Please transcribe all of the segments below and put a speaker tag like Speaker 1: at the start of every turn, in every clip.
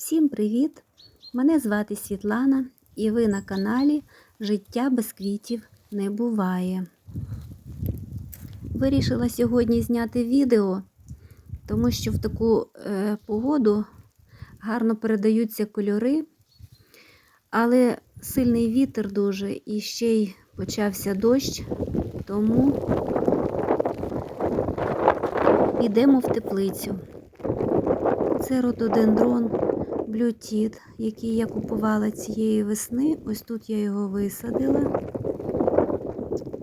Speaker 1: Всім привіт! Мене звати Світлана і ви на каналі Життя без квітів не буває. Вирішила сьогодні зняти відео, тому що в таку е, погоду гарно передаються кольори, але сильний вітер дуже і ще й почався дощ, тому йдемо в теплицю. Це рододендрон блютіт, який я купувала цієї весни. Ось тут я його висадила.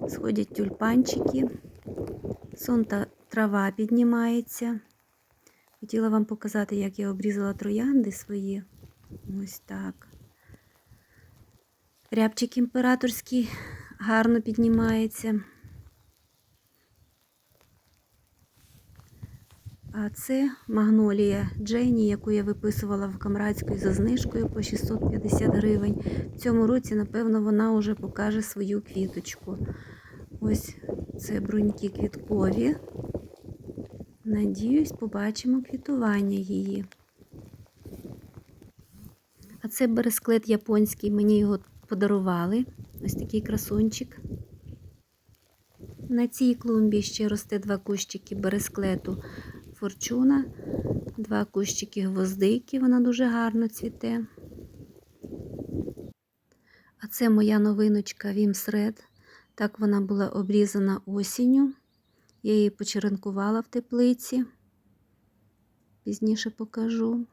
Speaker 1: Сходять тюльпанчики. Сон та трава піднімається. Хотіла вам показати, як я обрізала троянди свої. Ось так. Рябчик імператорський гарно піднімається. А це магнолія Джені, яку я виписувала в Камрадської за знижкою по 650 гривень. В цьому році, напевно, вона вже покаже свою квіточку. Ось це бруньки квіткові. Надіюсь, побачимо квітування її. А це бересклет японський, мені його подарували. Ось такий красунчик. На цій клумбі ще росте два кущики бересклету форчуна, два кущики гвоздики, вона дуже гарно цвіте. А це моя новиночка Вімсред. Так вона була обрізана осінню. Я її почеренкувала в теплиці. Пізніше покажу.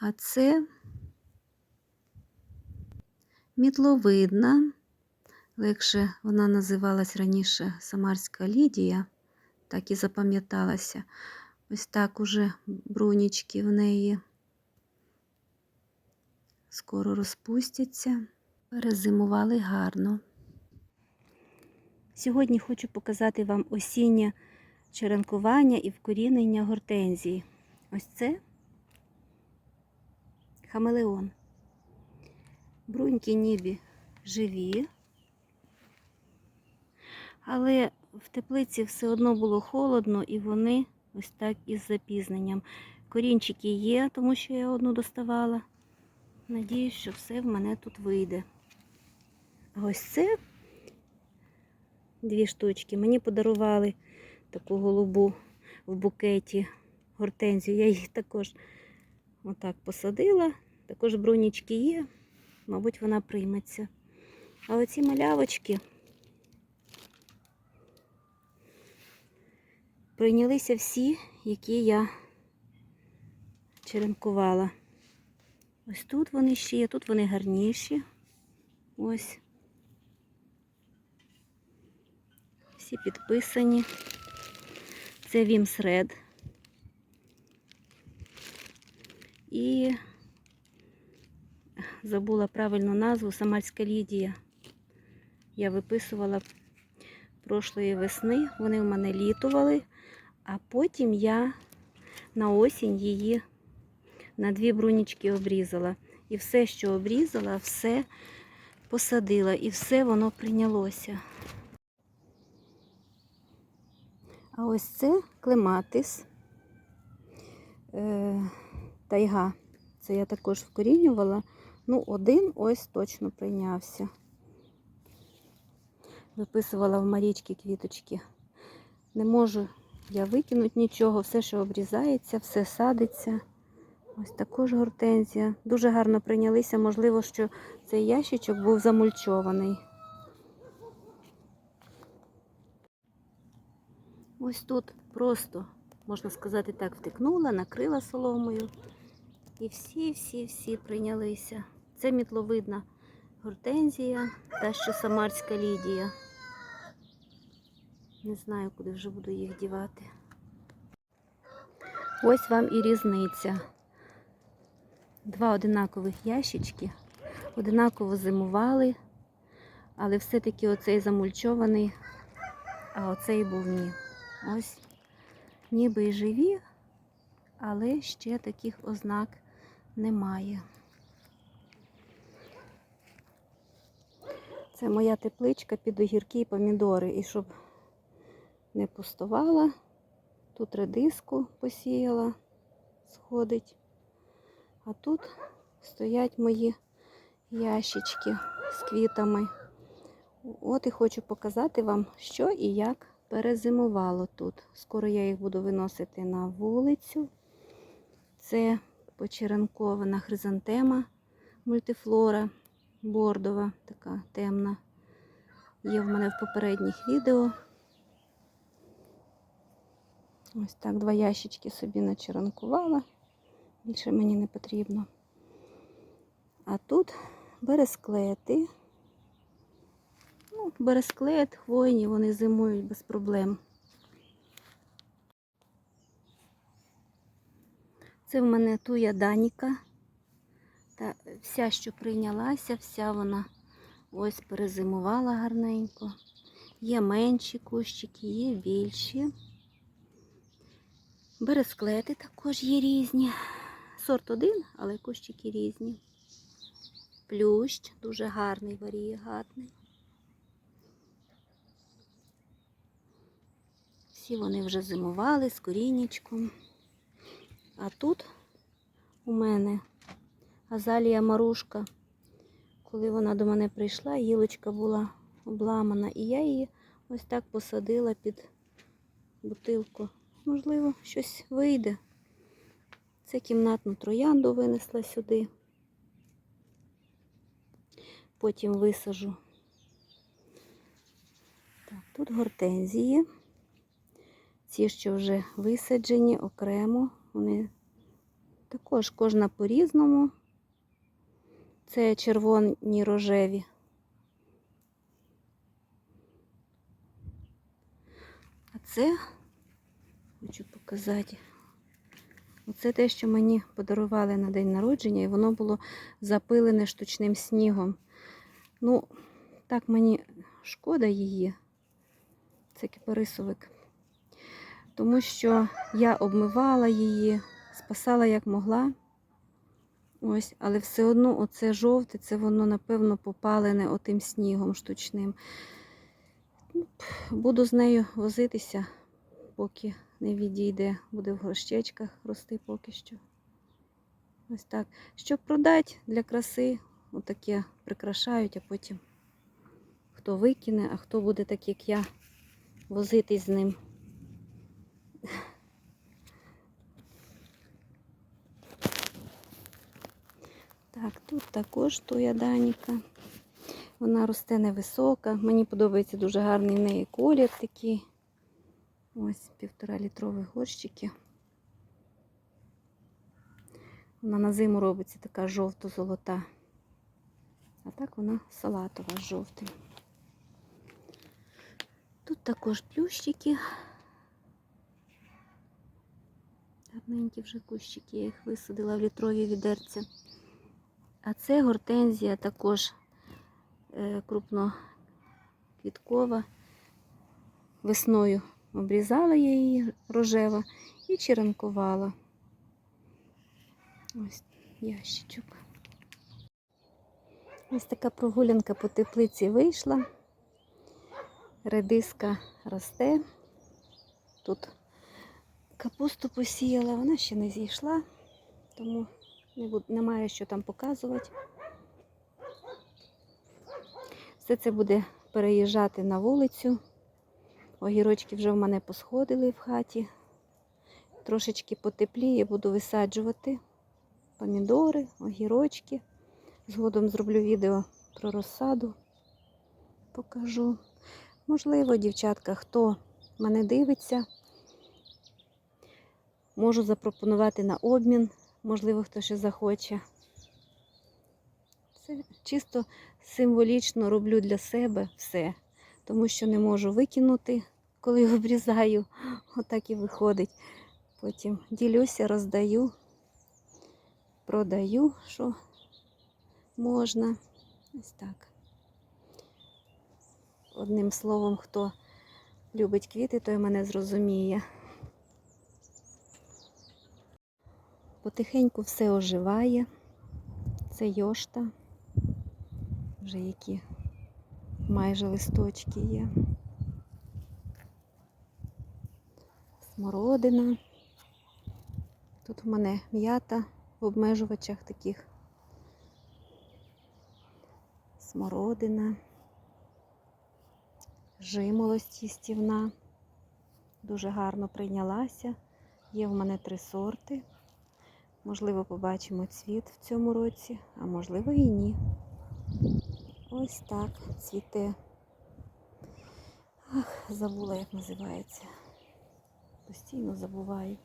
Speaker 1: А це мітловидна. Легше вона називалась раніше Самарська Лідія, так і запам'яталася. Ось так уже брунічки в неї скоро розпустяться. Перезимували гарно. Сьогодні хочу показати вам осіннє черенкування і вкорінення гортензії. Ось це хамелеон. Бруньки ніби живі. Але в теплиці все одно було холодно і вони ось так із запізненням. Корінчики є, тому що я одну доставала. Надіюсь, що все в мене тут вийде. Ось це дві штучки. Мені подарували таку голубу в букеті гортензію. Я її також отак посадила. Також брунічки є, мабуть, вона прийметься. А оці малявочки. Прийнялися всі, які я черенкувала. Ось тут вони ще є, тут вони гарніші. Ось. Всі підписані. Це Вімсред. І забула правильну назву Самарська Лідія. Я виписувала прошлої весни, вони в мене літували. А потім я на осінь її на дві брунічки обрізала. І все, що обрізала, все посадила і все воно прийнялося. А ось це клематис е, тайга. Це я також вкорінювала. Ну, один ось точно прийнявся. Виписувала в Марічки квіточки. Не можу я викинуть нічого, все, що обрізається, все садиться. Ось також гортензія. Дуже гарно прийнялися, можливо, що цей ящичок був замульчований. Ось тут просто, можна сказати так, втикнула, накрила соломою. І всі-всі-всі прийнялися. Це мітловидна гортензія, та що самарська лідія. Не знаю, куди вже буду їх дівати. Ось вам і різниця. Два одинакових ящички. Одинаково зимували, але все-таки оцей замульчований, а оцей був ні. Ось ніби і живі, але ще таких ознак немає. Це моя тепличка під огірки і помідори. І щоб не пустувала. Тут редиску посіяла, сходить. А тут стоять мої ящички з квітами. От і хочу показати вам, що і як перезимувало тут. Скоро я їх буду виносити на вулицю. Це почеренкована хризантема мультифлора бордова, така темна. Є в мене в попередніх відео. Ось так два ящички собі начеранкувала. Більше мені не потрібно. А тут бересклети. Ну, бересклет, хвойні, вони зимують без проблем. Це в мене туя Даніка. Та вся, що прийнялася, вся вона ось перезимувала гарненько. Є менші кущики, є більші. Бересклети також є різні. Сорт один, але кущики різні. Плющ дуже гарний, варієгатний. Всі вони вже зимували з коріннячком. А тут у мене азалія марушка. Коли вона до мене прийшла, гілочка була обламана, і я її ось так посадила під бутилку. Можливо, щось вийде. Це кімнатну троянду винесла сюди. Потім висажу. Так, тут гортензії. Ці, що вже висаджені окремо, вони також кожна по-різному. Це червоні рожеві. А це хочу показати. Оце те, що мені подарували на день народження, і воно було запилене штучним снігом. Ну, так мені шкода її. Це кипарисовик. Тому що я обмивала її, спасала як могла. Ось, але все одно оце жовте, це воно, напевно, попалене отим снігом штучним. Буду з нею возитися, поки не відійде, буде в горщечках рости поки що. Ось так. Щоб продати для краси, отаке прикрашають, а потім хто викине, а хто буде так, як я, возитись з ним. Так, тут також туя Даніка. Вона росте невисока. Мені подобається дуже гарний в неї колір такий. Ось півтора літрових горщики. Вона на зиму робиться така жовто-золота. А так вона салатова з жовтим. Тут також плющики. Гарненькі вже кущики, я їх висадила в літрові відерця. А це гортензія також е, крупноквіткова. Весною обрізала я її рожева і черенкувала. Ось ящичок. Ось така прогулянка по теплиці вийшла. Редиска росте. Тут капусту посіяла, вона ще не зійшла, тому немає що там показувати. Все це буде переїжджати на вулицю. Огірочки вже в мене посходили в хаті. Трошечки потепліє, буду висаджувати помідори, огірочки. Згодом зроблю відео про розсаду, покажу. Можливо, дівчатка, хто мене дивиться, можу запропонувати на обмін, можливо, хто ще захоче. Це чисто символічно роблю для себе все, тому що не можу викинути, коли обрізаю. Отак і виходить. Потім ділюся, роздаю, продаю, що можна. Ось так. Одним словом, хто любить квіти, той мене зрозуміє. Потихеньку все оживає. Це йошта. Вже які майже листочки є. Смородина. Тут у мене м'ята в обмежувачах таких. Смородина, жимолость їстівна. Дуже гарно прийнялася. Є в мене три сорти. Можливо, побачимо цвіт в цьому році, а можливо і ні. Ось так цвіте. Ах, забула, як називається. Постійно забуваю.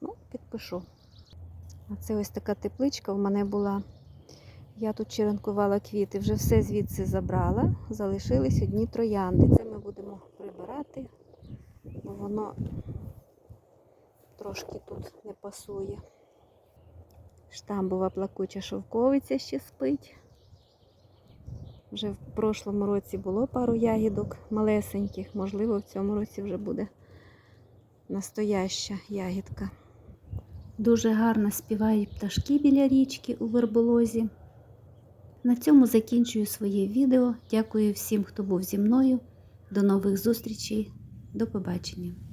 Speaker 1: Ну, підпишу. А це ось така тепличка в мене була. Я тут черенкувала квіти, вже все звідси забрала. Залишились одні троянди. Це ми будемо прибирати, бо воно трошки тут не пасує. Штамбова плакуча шовковиця ще спить. Вже в прошлому році було пару ягідок малесеньких, можливо, в цьому році вже буде настояща ягідка. Дуже гарно співають пташки біля річки у верболозі. На цьому закінчую своє відео. Дякую всім, хто був зі мною. До нових зустрічей. До побачення.